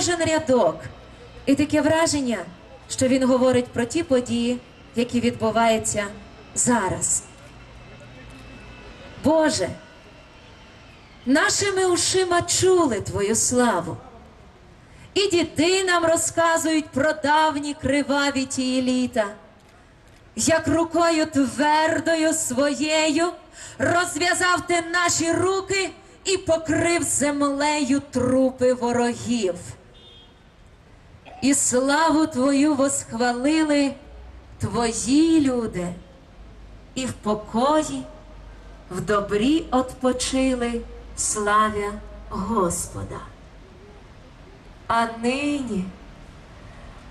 кожен рядок. І таке враження, що він говорить про ті події, які відбуваються зараз. Боже, нашими ушима чули Твою славу. І діти нам розказують про давні криваві тії літа, як рукою твердою своєю розв'язав ти наші руки і покрив землею трупи ворогів. І славу Твою восхвалили Твої люди, і в покої, в добрі отпочили, славя Господа. А нині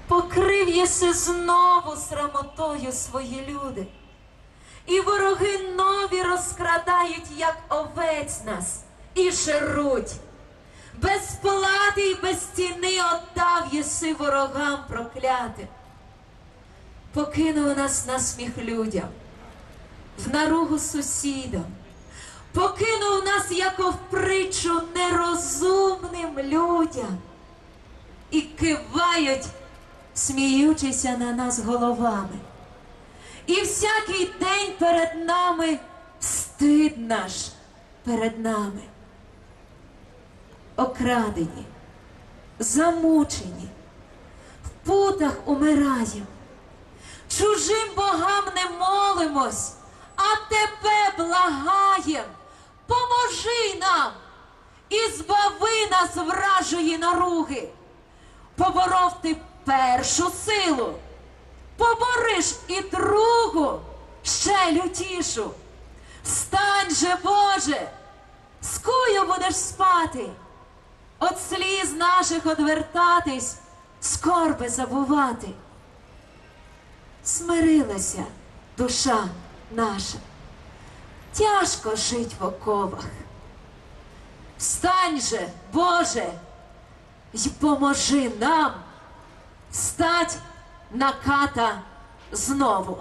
покрив єси знову срамотою свої люди, і вороги нові розкрадають, як овець нас, і шеруть. Плати без ціни отдав єси ворогам проклятим. Покинув нас на сміх людям, в наругу сусідам, покинув нас, як в притчу нерозумним людям і кивають, сміючися на нас головами. І всякий день перед нами стид наш перед нами. Окрадені, замучені, в путах умираємо. Чужим богам не молимось, а тебе благаєм. Поможи нам і збави нас вражої наруги. Поборов ти першу силу, побориш і другу, ще лютішу. Встань же, Боже, скую будеш спати, от сліз наших одвертатись, скорби забувати. Смирилася душа наша, тяжко жить в оковах. Встань же, Боже, й поможи нам стать на ката знову.